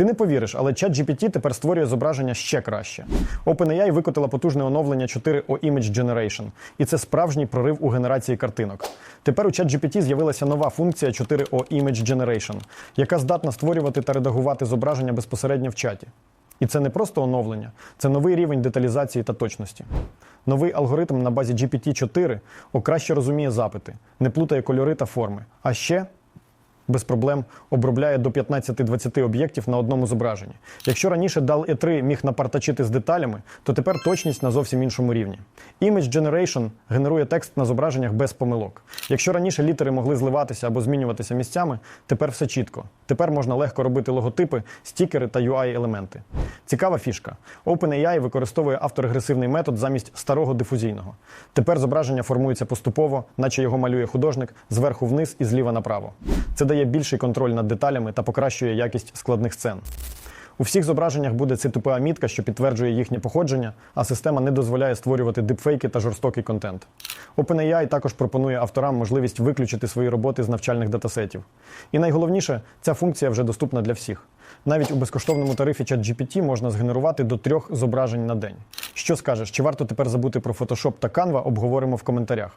Ти не повіриш, але ChatGPT тепер створює зображення ще краще. OpenAI викотила потужне оновлення 4O Image Generation, і це справжній прорив у генерації картинок. Тепер у ChatGPT з'явилася нова функція 4O Image Generation, яка здатна створювати та редагувати зображення безпосередньо в чаті. І це не просто оновлення, це новий рівень деталізації та точності. Новий алгоритм на базі GPT-4 краще розуміє запити, не плутає кольори та форми. А ще без проблем обробляє до 15-20 об'єктів на одному зображенні. Якщо раніше DAL E3 міг напартачити з деталями, то тепер точність на зовсім іншому рівні. Image Generation генерує текст на зображеннях без помилок. Якщо раніше літери могли зливатися або змінюватися місцями, тепер все чітко. Тепер можна легко робити логотипи, стікери та UI-елементи. Цікава фішка. OpenAI використовує авторегресивний метод замість старого дифузійного. Тепер зображення формується поступово, наче його малює художник зверху вниз і зліва направо. Це дає більший контроль над деталями та покращує якість складних сцен. У всіх зображеннях буде цитопеа мітка, що підтверджує їхнє походження, а система не дозволяє створювати дипфейки та жорстокий контент. OpenAI також пропонує авторам можливість виключити свої роботи з навчальних датасетів. І найголовніше, ця функція вже доступна для всіх. Навіть у безкоштовному тарифі ChatGPT можна згенерувати до трьох зображень на день. Що скажеш, чи варто тепер забути про Photoshop та Canva, обговоримо в коментарях.